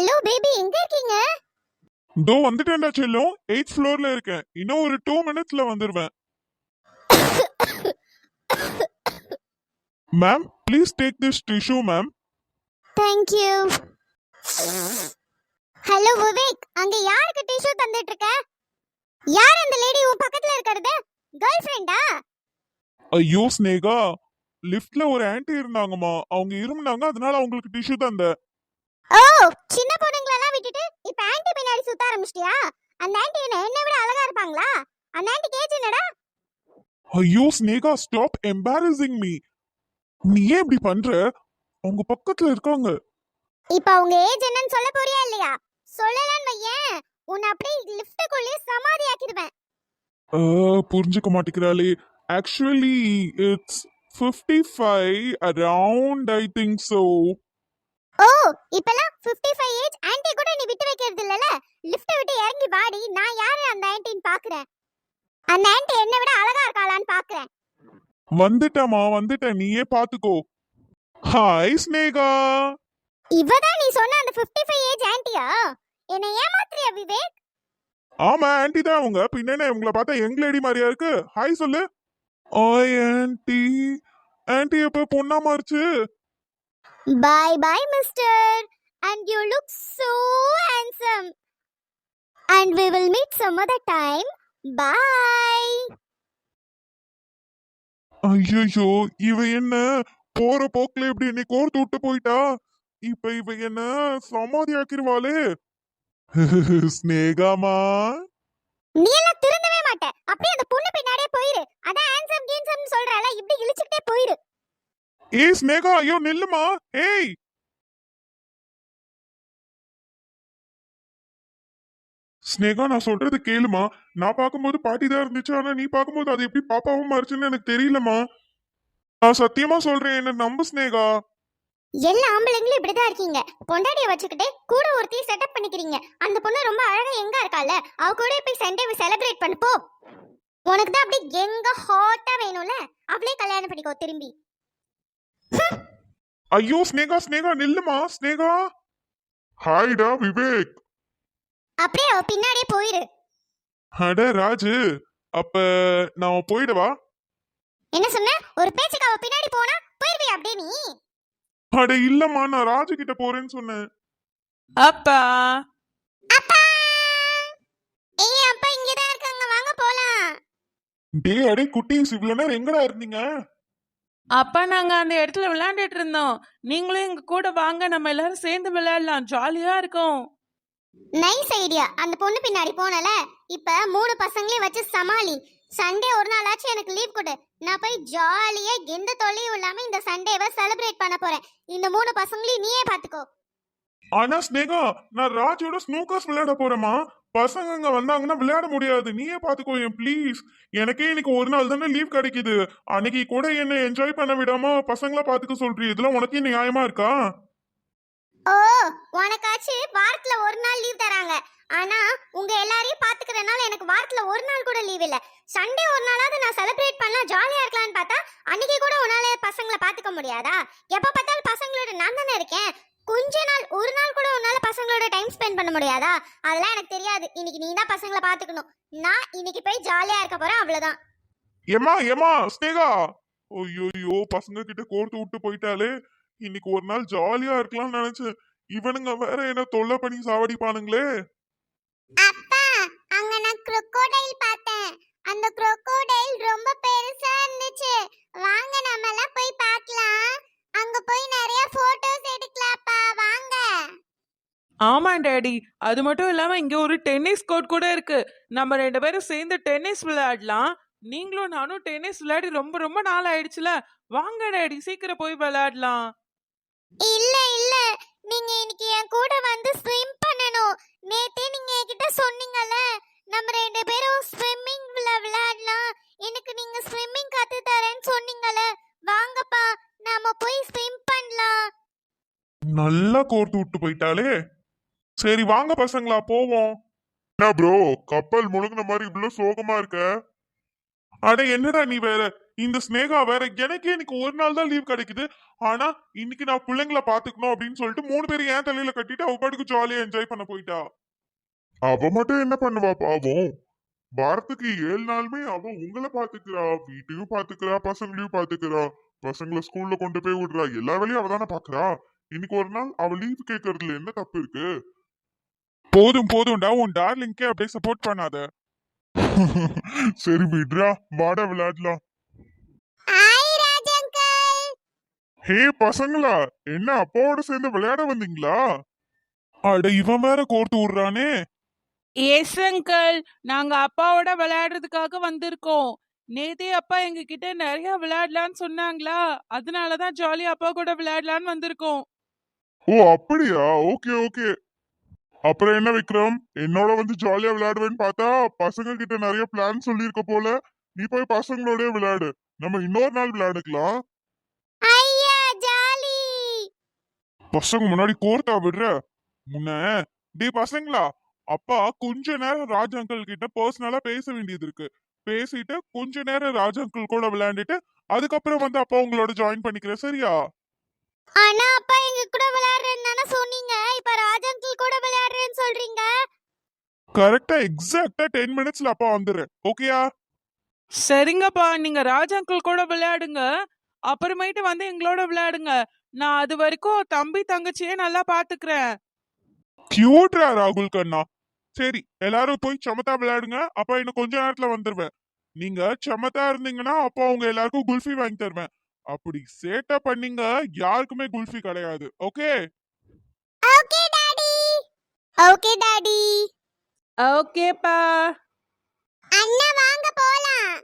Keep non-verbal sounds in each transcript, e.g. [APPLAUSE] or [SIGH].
Hello baby எங்க இருக்கீங்க? இதோ வந்துட்டேன்டா செல்லும். எயிட் ஃப்ளோர்ல இருக்கேன். இன்னும் ஒரு டூ மினிட்ஸ்ல வந்துருவேன். Ma'am please take this tissue ma'am thank you hello Vivek அங்க யாருக்கு டிஷ்யூ தந்துட்டு இருக்க யார் அந்த லேடி உன் பக்கத்துல இருக்கிறது? கேர்ள் ஃப்ரெண்டா ஐயோ ஸ்னேகா. லிஃப்ட்ல ஒரு ஆன்ட்டி இருந்தாங்கம்மா. அவங்க இருமுனாங்க அதனால அவங்களுக்கு டிஷ்யூ தந்தேன். ஓ சின்ன பொண்ணுங்களெல்லாம் விட்டுட்டு இப்ப ஆன்ட்டி பின்னாடி சுத்த ஆரம்பிச்சிட்டியா? அந்த ஆன்ட்டி என்ன என்னை விட அழகா இருப்பாங்களா? அந்த ஆன்ட்டி கேஜ் என்னடா? ஐயோ ஸ்னேகா ஸ்டாப் எம்பாரசிங் மீ நீ ஏன் இப்படி பண்ற? அவங்க பக்கத்துல இருக்காங்க. இப்ப அவங்க ஏஜ் என்னன்னு சொல்ல போறியா இல்லையா? சொல்லலன்னு வையேன். உன்னை அப்படியே லிஃப்ட்டுக்குள்ளே சமாதி ஆக்கிடுவேன் புரிஞ்சுக்க மாட்டேங்கிறாளே. Actually it's fifty five around I think so oh இப்பெல்லாம் 55 ஏஜ் ஆன்ட்டி கூட நீ விட்டு வைக்கிறது இல்லல லிஃப்ட் விட்டு இறங்கி வாடி நான் யாரு அந்த ஆன்ட்டின்னு பாக்குறேன். அந்த ஆன்ட்டி என்னை விட அழகா இருக்காளான்னு பாக்குறேன். வந்துட்டேம்மா வந்துட்டேன். நீயே பாத்துக்கோ. ஹாய் ஸ்னேகா இவதான் நீ சொன்ன அந்த 55 ஏஜ் ஆன்ட்டியா என்னை ஏமாத்துறியா விவேக்? ஆமா ஆன்ட்டி தான் அவங்க. பின்ன உங்களை பார்த்தா யங் லேடி மாதிரியா இருக்கு? ஹாய் சொல்லு. ஓய் ஆன்ட்டி ஆன்ட்டி எப்ப பொண்ணா மாறுச்சு? Bye bye mister and you look so handsome and we will meet some other time. Bye. ஐயோ இவ என்ன? போற போக்குல இப்படி என்னை கோர்த்து விட்டு போயிட்டா? இப்ப இவ என்ன சமாதி ஆக்கிருவாளே? [LAUGHS] ஸ்னேகாமா நீ எல்லாம் திருந்தவே மாட்ட. அப்படியே அந்த பொண்ணு பின்னாடியே போயிரு. அதான் ஹேண்ட்சம் கீன்சம்னு சொல்றல இப்படி இழுச்சுக்கிட்டே போயிரு. ஏய் ஸ்னேகா ஐயோ நில்லுமா ஏய் ஸ்னேகா நான் சொல்றது கேளுமா நான் பார்க்கும்போது பாட்டி தான் இருந்துச்சு ஆனா நீ பார்க்கும்போது அது எப்படி பாப்பாவும் மாறுச்சுன்னு எனக்கு தெரியலமா நான் சத்தியமா சொல்றேன் என்ன நம்பு ஸ்னேகா எல்லா ஆம்பளைங்களும் இப்படிதான் இருக்கீங்க. கொண்டாடிய வச்சுக்கிட்டு கூட ஒருத்தையும் செட்டப் பண்ணிக்கிறீங்க. அந்த பொண்ணு ரொம்ப அழகா எங்க இருக்கால அவ கூட போய் சண்டே செலிப்ரேட் பண்ணு போ. உனக்கு தான் அப்படி எங்க ஹாட்டா வேணும்ல? அவளே கல்யாணம் பண்ணிக்கோ திரும்பி. ஐயோ ஸ்னேகா ஸ்னேகா நில்லுமா ஸ்னேகா ஹாய்டா விவேக். அப்படியே அவ பின்னாடியே போயிரு. அட ராஜு அப்ப நான் போயிடவா என்ன சொன்ன? ஒரு பேச்சுக்கு அவ பின்னாடி போனா போயிருவியா அப்படியே நீ. அட இல்லம்மா நான் ராஜு கிட்ட போறேன்னு சொன்னேன். அப்பா. அப்பா! ஏய் அப்பா இங்கதான் இருக்காங்க. வாங்க போலாம். டே அடே குட்டீஸ் இவ்வளவு நேரம் எங்கடா இருந்தீங்க? அப்பா நாங்க அந்த இடத்துல விளையாண்டுட்டு இருந்தோம். நீங்களும் எங்க கூட வாங்க நம்ம எல்லாரும் சேர்ந்து விளையாடலாம். ஜாலியா இருக்கும். நைஸ் ஐடியா அந்த பொண்ணு பின்னாடி போனல. இப்ப மூணு பசங்களையும் வச்சு சமாளி. சண்டே ஒரு நாளாச்சும் எனக்கு லீவ் கொடு. நான் போய் ஜாலியா எந்த தொல்லையும் இல்லாம இந்த சண்டேவை செலிப்ரேட் பண்ண போறேன். இந்த மூணு பசங்களையும் நீயே பாத்துக்கோ. ஆனா ஸ்னேகா நான் ராஜோட ஸ்னூக்கர்ஸ் விளையாட போறேமா பசங்க வந்தாங்கன்னா விளையாட முடியாது. நீயே பாத்துக்கோ என் ப்ளீஸ் எனக்கே இன்னைக்கு ஒரு நாள் தானே லீவ் கிடைக்குது. அன்னைக்கு கூட என்ன என்ஜாய் பண்ண விடாம பசங்களா பாத்துக்க சொல்றீ? இதெல்லாம் உனக்கே நியாயமா இருக்கா? ஓ உனக்காச்சு வாரத்துல ஒரு நாள் லீவ் தராங்க. ஆனா உங்க எல்லாரையும் பாத்துக்கிறனால எனக்கு வாரத்துல ஒரு நாள் கூட லீவ் இல்ல. சண்டே ஒரு நாளாவது நான் செலிப்ரேட் பண்ணலாம் ஜாலியா இருக்கலாம்னு பார்த்தா அன்னைக்கு கூட உன்னால பசங்களை பாத்துக்க முடியாதா? எப்ப பார்த்தாலும் பசங்களோட நான் தானே இருக்கேன். கொஞ்ச நாள் ஒரு நாள் கூட உன்னால பசங்களோட டைம் ஸ்பெண்ட் பண்ண முடியாதா? அதெல்லாம் எனக்கு தெரியாது. இன்னைக்கு நீ தான் பசங்களை பாத்துக்கணும் நான் இன்னைக்கு போய் ஜாலியா இருக்க போறேன் அவ்வளவுதான். ஏமா ஏமா ஸ்னேகா? ஐயோ பசங்க கிட்ட கோர்த்து விட்டு போயிட்டாலே இன்னைக்கு ஒரு நாள் ஜாலியா இருக்கலாம்னு நினைச்சேன். இவனுங்க வேற என்ன தொல்லை பண்ணி சாவடிப்பானுங்களே. அப்பா அங்க நான் crocodile பார்த்தேன். அந்த crocodile ரொம்ப பெருசா இருந்துச்சு. வாங்க நம்ம எல்லாம் போய் பார்க்கலாம். அங்க போய் ஆமா டாடி. அது மட்டும் இல்லாம இங்க ஒரு டென்னிஸ் கோர்ட் கூட இருக்கு. நம்ம ரெண்டு பேரும் சேர்ந்து டென்னிஸ் விளையாடலாம். நீங்களும் நானும் டென்னிஸ் விளையாடி ரொம்ப ரொம்ப நாள் ஆயிடுச்சுல. வாங்க டாடி சீக்கிரம் போய் விளையாடலாம். இல்ல இல்ல. நீங்க இன்னைக்கு என் கூட வந்து ஸ்விம் பண்ணணும். நேத்தே நீங்க என்கிட்ட சொன்னீங்கல்ல நம்ம ரெண்டு பேரும் ஸ்விம்மிங் விளையாடலாம். எனக்கு நீங்க ஸ்விம்மிங் கத்து தரேன்னு சொன்னீங்கல்ல வாங்கப்பா. நாம போய் ஸ்விம் பண்ணலாம். நல்லா கோர்த்து விட்டு போயிட்டாலே சரி வாங்க பசங்களா போவோம். என்ன ப்ரோ கப்பல் முழுங்கின மாதிரி இவ்வளவு சோகமா இருக்க? அட என்னடா நீ வேற? இந்த ஸ்னேகா வேற எனக்கே இன்னைக்கு ஒரு நாள் தான் லீவ் கிடைக்குது. ஆனா இன்னைக்கு நான் பிள்ளைங்களை பாத்துக்கணும் அப்படின்னு சொல்லிட்டு மூணு பேரும் ஏன் தலையில கட்டிட்டு அவ பாட்டுக்கு ஜாலியா என்ஜாய் பண்ண போயிட்டா. அவ மட்டும் என்ன பண்ணுவா பாவம்? வாரத்துக்கு ஏழு நாளுமே அவ உங்களை பாத்துக்கிறா வீட்டையும் பாத்துக்கிறா பசங்களையும் பாத்துக்கிறா பசங்களை ஸ்கூல்ல கொண்டு போய் விடுறா. எல்லா வேலையும் அவ தானே பாக்குறா. இன்னைக்கு ஒரு நாள் அவ லீவ் கேட்கறதுல என்ன தப்பு இருக்கு? போதும் போதும்டா உன் டார்லிங்கே அப்படியே சப்போர்ட் பண்ணாத. சரி விடுறா. வாடா விளையாடலாம். ஹே பசங்களா என்ன அப்பாவோட சேர்ந்து விளையாட வந்தீங்களா? அட இவன் வேற கோர்த்து விடுறானே. எஸ் அங்கிள் நாங்க அப்பாவோட விளையாடுறதுக்காக வந்திருக்கோம். நேத்தே அப்பா எங்க கிட்ட நிறைய விளையாடலாம்னு சொன்னாங்களா? அதனாலதான் ஜாலி அப்பா கூட விளையாடலாம்னு வந்திருக்கோம். ஓ அப்படியா? Okay okay. அப்புறம் என்ன விக்ரம்? என்னோட வந்து ஜாலியா விளையாடுவேன்னு பார்த்தா பசங்க கிட்ட நிறைய பிளான் சொல்லியிருக்க போல. நீ போய் பசங்களோட விளையாடு. நம்ம இன்னொரு நாள் விளையாடுக்கலாம். ஐயா ஜாலி பசங்க முன்னாடி கோர்த்தா விடுற? முன்ன டேய் பசங்களா அப்பா கொஞ்ச நேரம் ராஜ் அங்கிள் கிட்ட பர்சனலா பேச வேண்டியது இருக்கு. பேசிட்டு கொஞ்ச நேரம் ராஜ் அங்கிள் கூட விளையாண்டுட்டு அதுக்கப்புறம் வந்து அப்பா உங்களோட ஜாயின் பண்ணிக்கிறேன் சரியா? ஆனா அப்பா எங்க கூட விளையாடுறேன்னு சொன்னீங்க. இப்ப விளையாடுறேன்னு சொல்றீங்க? கரெக்டா எக்ஸாக்டா டென் மினிட்ஸ்ல அப்பா வந்துடுறேன் ஓகேயா சரிங்கப்பா நீங்க ராஜ் அங்கிள் கூட விளையாடுங்க. அப்புறமேட்டு வந்து எங்களோட விளையாடுங்க. நான் அது வரைக்கும் தம்பி தங்கச்சியே நல்லா பாத்துக்கிறேன். கியூட்ரா ராகுல் கண்ணா. சரி எல்லாரும் போய் சமத்தா விளையாடுங்க. அப்பா இன்னும் கொஞ்ச நேரத்துல வந்துருவேன். நீங்க சமத்தா இருந்தீங்கன்னா அப்பா உங்க எல்லாருக்கும் குல்ஃபி வாங்கி தருவேன். அப்படி சேட்டா பண்ணீங்க யாருக்குமே குல்ஃபி கிடையாது. ஓகே ஓகே ஓகே டாடி ஓகேப்பா அண்ணா வாங்க போலாம்.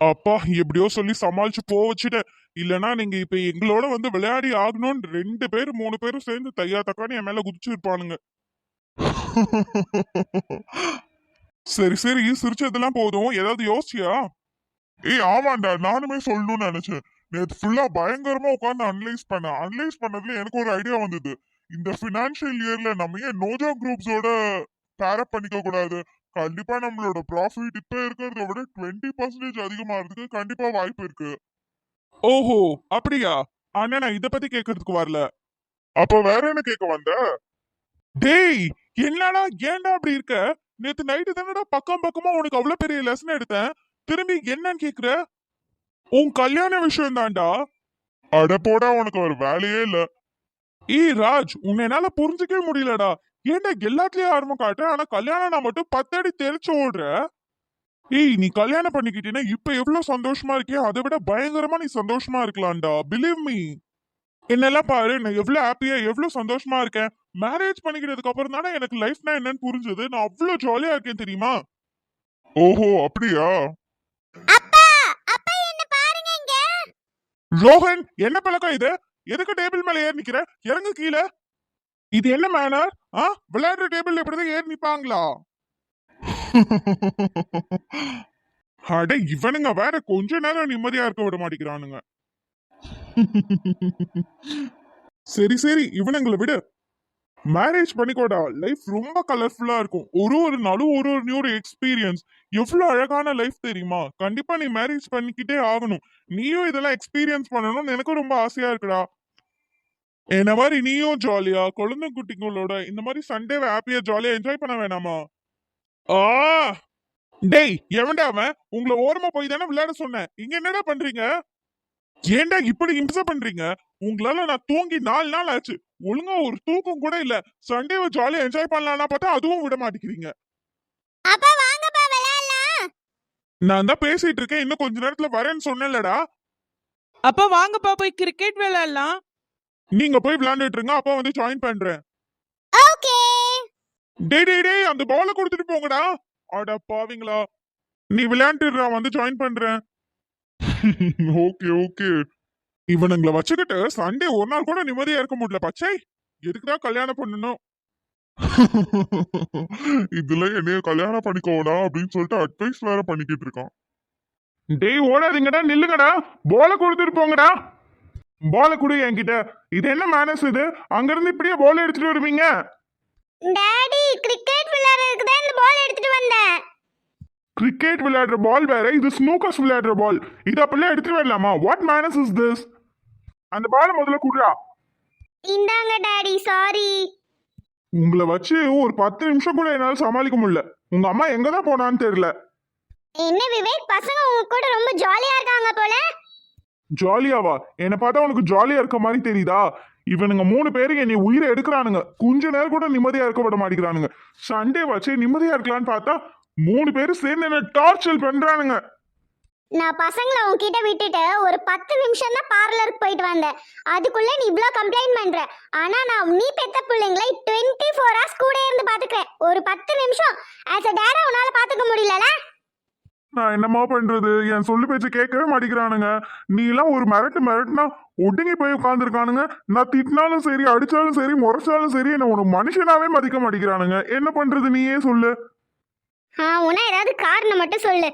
அப்பா எப்படியோ சொல்லி சமாளிச்சு போக வச்சுட்டேன். இல்லனா நீங்க இப்ப எங்களோட வந்து விளையாடி ஆகணும்னு ரெண்டு பேரும் மூணு பேரும் சேர்ந்து தையா தக்கான்னு என் மேல குதிச்சு இருப்பானுங்க. [LAUGHS] சரி சரி சிரிச்சதெல்லாம் போதும். ஏதாவது யோசிச்சியா? ஏய் ஆமாண்டா நானுமே சொல்லணும்னு நினைச்சேன். நேத்து ஃபுல்லா பயங்கரமா உட்காந்து அனலைஸ் பண்ணேன் அனலைஸ் பண்ணதுல எனக்கு ஒரு ஐடியா வந்தது. இந்த ஃபினான்ஷியல் இயர்ல நம்ம ஏன் நோஜா குரூப்ஸோட பேரப் பண்ணிக்க கூடாது? கண்டிப்பா நம்மளோட ப்ராஃபிட் இப்ப இருக்கிறத விட டுவெண்ட்டி பர்சன்டேஜ் அதிகமாகிறதுக்கு கண்டிப்பா வாய்ப்பு இருக்கு. ஓஹோ அப்படியா? ஆனா நான் இத பத்தி கேக்குறதுக்கு வரல. அப்ப வேற என்ன கேட்க வந்த? டேய் என்னடா ஏன்டா அப்படி இருக்க? நேத்து நைட்டு தானடா பக்கம் பக்கமா உனக்கு அவ்வளவு பெரிய லெசன் எடுத்தேன். திரும்பி என்னன்னு கேக்குற? உன் கல்யாண விஷயம் தான்டா. அட போடா உனக்கு ஒரு வேலையே இல்ல. ஏய் ராஜ் உன்னை என்னால புரிஞ்சுக்கவே முடியலடா. ஏன்டா எல்லாத்துலயும் ஆர்வம் காட்டுற ஆனா கல்யாணம் நான் மட்டும் பத்தடி தெரிச்சு ஓடுற? ஏய் நீ கல்யாணம் பண்ணிக்கிட்டீன்னா இப்ப எவ்வளவு சந்தோஷமா இருக்கியோ அதை விட பயங்கரமா நீ சந்தோஷமா இருக்கலாம்டா. பிலீவ் மீ என்னெல்லாம் பாரு நான் எவ்வளவு ஹாப்பியா எவ்வளவு சந்தோஷமா இருக்கேன். மேரேஜ் பண்ணிக்கிட்டதுக்கு அப்புறம் தானே எனக்கு லைஃப்னா என்னன்னு புரிஞ்சது. நான் அவ்வளவு ஜாலியா இருக்கேன் தெரியுமா? ஓஹோ அப்படியா அப்பா அப்பா என்ன பாருங்க இங்க ரோஹன் என்ன பழக்கம் இது? எதுக்கு டேபிள் மேல ஏறி நிக்கிற? இறங்கு கீழே. இது என்ன மேனர் ஆ விளையாடுற டேபிள் எப்படிதான் ஏறி நிப்பாங்களா? அட இவனுங்க வேற கொஞ்ச நேரம் நிம்மதியா இருக்க விட மாட்டேங்கிறானுங்க. சரி சரி இவனுங்களை விடு. மேரேஜ் பண்ணிக்கோடா லைஃப் ரொம்ப கலர்ஃபுல்லா இருக்கும். ஒரு ஒரு நாளும் ஒரு ஒரு நியூ எக்ஸ்பீரியன்ஸ் எவ்வளவு அழகான லைஃப் தெரியுமா? கண்டிப்பா நீ மேரேஜ் பண்ணிக்கிட்டே ஆகணும். நீயும் இதெல்லாம் எக்ஸ்பீரியன்ஸ் பண்ணணும்னு எனக்கும் ரொம்ப ஆசையா இருக்குடா. என்ன மாதிரி நீயும் ஜாலியா குழந்தை குட்டிங்களோட இந்த மாதிரி சண்டேவை ஹாப்பியா ஜாலியா என்ஜாய் பண்ண வேணாமா? ஆ! டேய் எவன்டா அவன்? உங்களை ஓரமா போய் தானே விளையாட சொன்னேன். இங்க என்னடா பண்றீங்க? ஏன்டா இப்படி இம்சை பண்றீங்க? உங்களால நான் தூங்கி நாலு நாள் ஆச்சு. ஒழுங்கா ஒரு தூக்கம் கூட இல்ல. சண்டேவை ஜாலியா என்ஜாய் பண்ணலாம்னா பார்த்தா அதுவும் விட மாட்டேங்கிறீங்க. அப்பா வாங்கப்பா விளையாடலாம். நான் தான் பேசிட்டு இருக்கேன். இன்னும் கொஞ்ச நேரத்துல வரேன்னு சொன்னேன்லடா. அப்ப வாங்கப்பா போய் கிரிக்கெட் விளையாடலாம். நீங்க போய் விளையாண்டுட்டு இருங்க. அப்பா வந்து ஜாயின் பண்றேன். ஓகே. டேய் டேய் டேய் அந்த பால கொடுத்துட்டு போங்கடா. அட பாவிங்களா நீ விளையாண்டுடுறா வந்து ஜாயின் பண்றேன். [LAUGHS] Okay okay. இவனுங்களை வச்சுக்கிட்டு சண்டே ஒரு நாள் கூட நிம்மதியா இருக்க முடியல பச்சை. எதுக்குதான் கல்யாணம் பண்ணணும்? [LAUGHS] இதுல என்னைய கல்யாணம் பண்ணிக்கோடா அப்படின்னு சொல்லிட்டு அட்வைஸ் வேற பண்ணிக்கிட்டு இருக்கான். டேய் ஓடாதீங்கடா நில்லுங்கடா. போல கொடுத்துட்டு போங்கடா. போல கொடு என்கிட்ட. இது என்ன மேனஸ் இது? அங்கிருந்து இப்படியே போல எடுத்துட்டு வருவீங்க? டாடி கிரிக்கெட் விளையாடுறதுக்கு தான் இந்த பால் எடுத்துட்டு வந்தேன். கிரிக்கெட் விளையாடுற பால் வேற இது ஸ்னூக்கர்ஸ் விளையாடுற பால் இது அப்படிலாம் எடுத்துட்டு வரலாமா? வாட் மேனஸ் இஸ் திஸ் அந்த பால் முதல்ல குடுறா. இந்தாங்க டாடி சாரி உங்களை வச்சு ஒரு பத்து நிமிஷம் கூட என்னால சமாளிக்க முடியல. உங்க அம்மா எங்க தான் போனான்னு தெரியல. என்ன விவேக்? பசங்க உங்க கூட ரொம்ப ஜாலியா இருக்காங்க போல. ஜாலியாவா என்னை பார்த்தா உனக்கு ஜாலியா இருக்க மாதிரி தெரியுதா? இவனுங்க மூணு பேரும் என்னை உயிரை எடுக்கிறானுங்க. கொஞ்ச நேரம் கூட நிம்மதியா இருக்க விட மாட்டேங்கிறானுங்க. சண்டே வச்சு நிம்மதியா இருக்கலாம்னு பார்த்தா மூணு பேரும் சேர்ந்து என்ன டார்ச்சர் பண்றானுங்க. நான் பசங்களை உன்கிட்ட விட்டுட்டு ஒரு பத்து நிமிஷம் தான் பார்லருக்கு போயிட்டு வந்தேன். அதுக்குள்ள நீ இவ்ளோ கம்ப்ளைண்ட் பண்ற. ஆனா நான் நீ பெத்த பிள்ளைங்களை டுவெண்ட்டி ஃபோர் ஹவர்ஸ் கூட இருந்து பாத்துக்கிறேன். ஒரு பத்து நிமிஷம். ஆஸ் அ டேடா உன்னால பாத்துக்க முடியலல? நான் என்னம்மா பண்றது? என் சொல்லு பேச்சு கேட்கவே மாட்டேங்கிறானுங்க. நீ எல்லாம் ஒரு மிரட்டு மிரட்டுனா ஒடுங்கி போய் உட்காந்துருக்கானுங்க நான் திட்டினாலும் சரி அடிச்சாலும் சரி முறைச்சாலும் சரி என்ன உனக்கு மனுஷனாவே மதிக்க மாட்டேங்கிறானுங்க. என்ன பண்றது நீயே சொல்லு. ஆ உனா ஏதாவது காரணம் மட்டும் சொல்லு.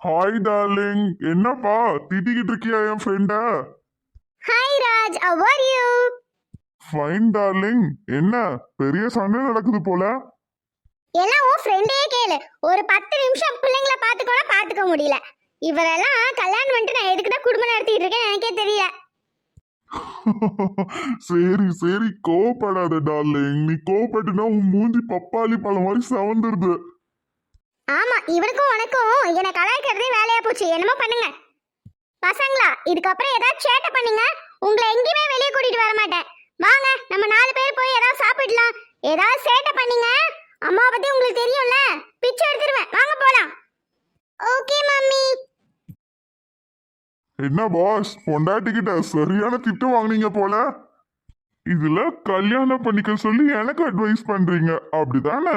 ஹாய் டார்லிங் என்னப்பா? திட்டிக்கிட்டு இருக்கியா என் ஃப்ரெண்டா hi Raj. How are you? Fine darling என்ன? பெரிய சண்டை நடக்குது போல. எல்லாம் உன் ஃப்ரெண்டே கேளு. ஒரு பத்து நிமிஷம் பிள்ளைங்களை பாத்துக்கோனா பாத்துக்க முடியல. இவரெல்லாம் கல்யாணம் பண்ணிட்டு நான் எதுக்கு தான் குடும்பம் நடத்திட்டு இருக்கேன் எனக்கே தெரியல. [LAUGHS] சரி சரி. கோவப்படாத டார்லிங் நீ கோவப்பட்டுனா உன் மூஞ்சி பப்பாளி பழம் மாதிரி சவந்துருது. ஆமா இவனுக்கும் உனக்கும் என்னை கலாய்க்கிறதே வேலையா போச்சு. என்னமோ பண்ணுங்க. பசங்களா இதுக்கப்புறம் ஏதாவது சேட்டை பண்ணுங்க. உங்களை எங்கேயுமே வெளியே கூட்டிட்டு வர மாட்டேன். வாங்க நம்ம நாலு பேர் போய் ஏதாவது சாப்பிடலாம். ஏதாவது சேட்டை பண்ணீங்க. அம்மா பத்தி உங்களுக்கு தெரியும்ல? பிச்சை எடுத்துருவேன். வாங்க போலாம். Okay mummy. என்ன பாஸ் பொண்டாட்டிக்கிட்ட சரியான திட்டு வாங்குனீங்க போல. இதுல கல்யாணம் பண்ணிக்க சொல்லி எனக்கு அட்வைஸ் பண்றீங்க. அப்படிதானே?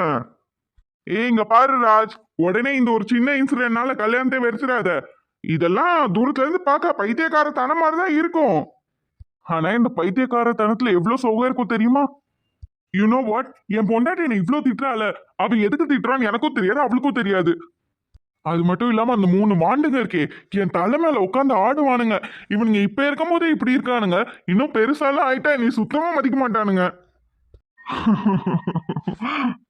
ஏ இங்க பாரு ராஜ். உடனே இந்த ஒரு சின்ன இன்சிடென்ட்னால கல்யாணத்தை வெறுத்துறாத. இதெல்லாம் தூரத்துல இருந்து பார்க்க பைத்தியக்காரத்தன மாதிரி தான் இருக்கும். ஆனா இந்த பைத்தியக்காரத்தனத்துல எவ்வளவு சோகம் இருக்கும் தெரியுமா? யூ நோ வாட் என் பொண்டாட்டி என்ன இவ்வளவு திட்டுறால அவ எதுக்கு திட்டுறான்னு எனக்கும் தெரியாது அவளுக்கும் தெரியாது. அது மட்டும் இல்லாம அந்த மூணு மாண்டுங்க இருக்கே. என் தலை மேல உட்காந்து ஆடுவானுங்க. இவனுங்க இப்ப இருக்கும் போதே இப்படி இருக்கானுங்க. இன்னும் பெருசாலாம் ஆயிட்டா நீ சுத்தமா மதிக்க மாட்டானுங்க. [LAUGHS]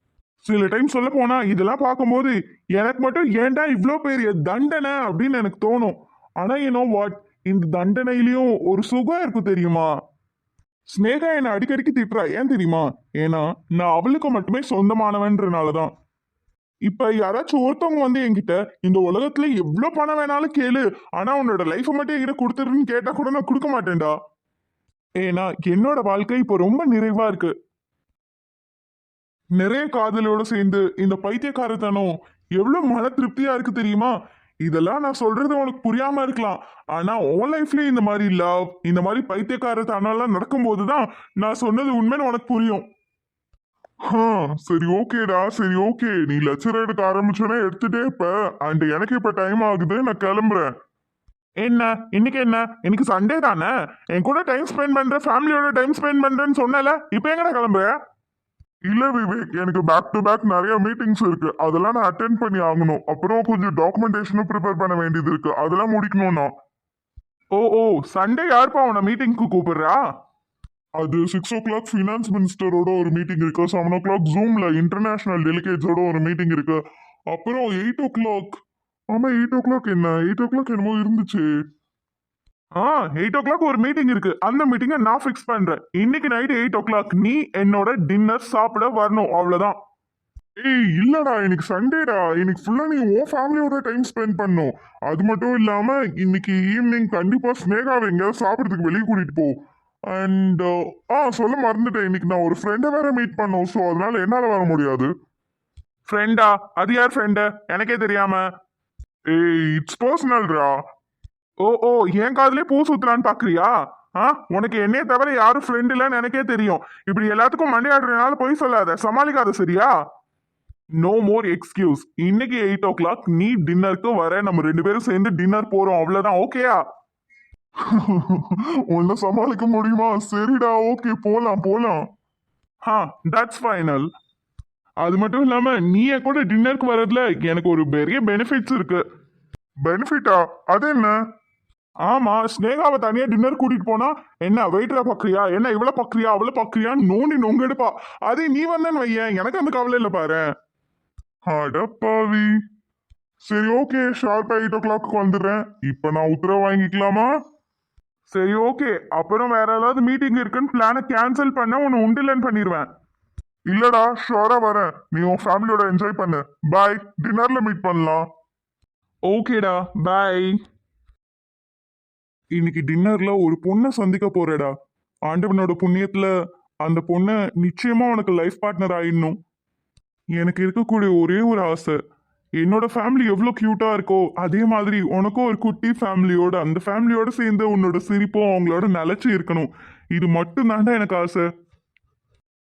சில டைம் சொல்ல போனா இதெல்லாம் பார்க்கும்போது எனக்கு மட்டும் ஏன்டா இவ்வளோ பெரிய தண்டனை அப்படின்னு எனக்கு தோணும். ஆனா யூனோ வாட் இந்த தண்டனையிலயும் ஒரு சுகம் இருக்கும் தெரியுமா? ஸ்னேகா என்னை அடிக்கடிக்கு திட்டுறா. ஏன் தெரியுமா? ஏன்னா நான் அவளுக்கு மட்டுமே சொந்தமானவன்றனால தான் இப்போ யாராச்சும் ஒருத்தவங்க வந்து என்கிட்ட இந்த உலகத்துல எவ்வளோ பணம் வேணாலும் கேளு ஆனா உன்னோட லைஃப்பை மட்டும் என்கிட்ட கொடுத்துருன்னு கேட்டா கூட நான் கொடுக்க மாட்டேன்டா. ஏன்னா என்னோட வாழ்க்கை இப்போ ரொம்ப நிறைவா இருக்கு. நிறைய காதலோட சேர்ந்து இந்த பைத்தியக்காரத்தனம் எவ்வளவு மன திருப்தியா இருக்கு தெரியுமா? இதெல்லாம் நான் சொல்றது உனக்கு புரியாம இருக்கலாம். ஆனா உன் லைஃப்ல இந்த மாதிரி லவ் இந்த மாதிரி பைத்தியக்காரத்தனம் எல்லாம் நடக்கும்போது தான் நான் சொன்னது உண்மைன்னு உனக்கு புரியும். ஆ சரி ஓகேடா சரி ஓகே நீ லெக்சர் எடுக்க ஆரம்பிச்சோன்னா எடுத்துட்டே இப்ப அண்ட் எனக்கு இப்ப டைம் ஆகுது நான் கிளம்புறேன். என்ன? இன்னைக்கு என்ன? இன்னைக்கு சண்டே தானே? என் கூட டைம் ஸ்பெண்ட் பண்ற ஃபேமிலியோட டைம் ஸ்பெண்ட் பண்றேன்னு சொன்னல? இப்போ எங்கடா கிளம்புற? இல்ல விவேக் எனக்கு பேக் டு பேக் நிறைய மீட்டிங்ஸ் இருக்கு. அதெல்லாம் நான் அட்டென்ட் பண்ணி ஆகணும். அப்புறம் கொஞ்சம் டாக்குமெண்டேஷனும் ப்ரிப்பேர் பண்ண வேண்டியது இருக்கு. அதெல்லாம் முடிக்கணும்னா. ஓ ஓ சண்டே யாருப்பா உன்னை மீட்டிங்க்கு கூப்பிடுறா? அது சிக்ஸ் ஓ கிளாக் ஃபினான்ஸ் மினிஸ்டரோட ஒரு மீட்டிங் இருக்கு. செவன் ஓ கிளாக் ஜூம்ல இன்டர்நேஷனல் டெலிகேட்ஸோட ஒரு மீட்டிங் இருக்கு. அப்புறம் எயிட் ஓ கிளாக் ஆமா எயிட் ஓ கிளாக் என்ன? எயிட் ஓ கிளாக் என்னமோ இருந்துச்சு. ஆ எயிட் ஓ கிளாக் ஒரு மீட்டிங் இருக்கு. அந்த மீட்டிங்கை நான் ஃபிக்ஸ் பண்றேன். இன்னைக்கு நைட் எயிட் ஓ கிளாக் நீ என்னோட டின்னர் சாப்பிட வரணும். அவ்வளவுதான். ஏய் இல்லடா. இன்னைக்கு சண்டேடா இன்னைக்கு ஃபுல்லா நீ ஓ ஃபேமிலியோட டைம் ஸ்பெண்ட் பண்ணும். அது மட்டும் இல்லாம இன்னைக்கு ஈவினிங் கண்டிப்பா ஸ்னேகாவை எங்கேயாவது சாப்பிட்றதுக்கு வெளியே கூட்டிட்டு போ. அண்ட் uh, ஆ சொல்ல மறந்துட்டேன். இன்னைக்கு நான் ஒரு ஃப்ரெண்டை வேற மீட் பண்ணோம். ஸோ அதனால என்னால் வர முடியாது. ஃப்ரெண்டா அது யார் ஃப்ரெண்டு எனக்கே தெரியாம. ஏய் இட்ஸ் பர்சனல்ரா ஓ ஓ என் காதலே பூ சுத்தலான்னு பாக்குறியா? ஆ உனக்கு என்னைய தவிர யாரும் ஃப்ரெண்ட் இல்லைன்னு எனக்கே தெரியும். இப்படி எல்லாத்துக்கும் மண்டையாடுறதுனால போய் சொல்லாத. சமாளிக்காத சரியா? நோ மோர் எக்ஸ்கியூஸ் இன்னைக்கு எயிட் ஓ கிளாக் நீ டின்னருக்கு வர. நம்ம ரெண்டு பேரும் சேர்ந்து டின்னர் போறோம். அவ்வளவுதான். ஓகேயா [LAUGHS] உன்ன சமாளிக்க முடியுமா? சரிடா. ஓகே போலாம் போலாம். ஆ தட்ஸ் ஃபைனல் அது மட்டும் இல்லாம நீ என் கூட டின்னருக்கு வர்றதுல எனக்கு ஒரு பெரிய பெனிஃபிட்ஸ் இருக்கு. பெனிஃபிட்டா அது என்ன? ஆமா ஸ்னேகாவை தனியா டின்னர் கூட்டிட்டு போனா என்ன வெயிட்டரா பாக்குறியா? என்ன இவ்வளவு பாக்குறியா? அவ்வளவு பாக்குறியா நோண்டி நொங்க எடுப்பா. அதே நீ வந்தேன்னு வையேன். எனக்கு அந்த கவலை இல்லை பாரு. அடப்பாவி சரி ஓகே ஷார்ப் எயிட் ஓ கிளாக்கு வந்துடுறேன். இப்போ நான் உத்தரவு வாங்கிக்கலாமா? சரி ஓகே அப்புறம் வேற ஏதாவது மீட்டிங் இருக்குன்னு பிளானை கேன்சல் பண்ண உன்னை உண்டில்லன்னு பண்ணிடுவேன். இல்லடா ஷோரா வரேன். நீ உன் ஃபேமிலியோட என்ஜாய் பண்ணு. பாய் டின்னர்ல மீட் பண்ணலாம். ஓகேடா பாய் இன்னைக்கு டின்னர்ல ஒரு பொண்ணை சந்திக்க போறேடா. ஆண்டவனோட புண்ணியத்துல அந்த பொண்ணை நிச்சயமா உனக்கு லைஃப் பார்ட்னர் ஆயிடணும். எனக்கு இருக்கக்கூடிய ஒரே ஒரு ஆசை என்னோட ஃபேமிலி எவ்வளோ க்யூட்டா இருக்கோ அதே மாதிரி உனக்கும் ஒரு குட்டி ஃபேமிலியோட அந்த ஃபேமிலியோட சேர்ந்து உன்னோட சிரிப்பும் அவங்களோட நிலச்சி இருக்கணும். இது மட்டும் எனக்கு ஆசை.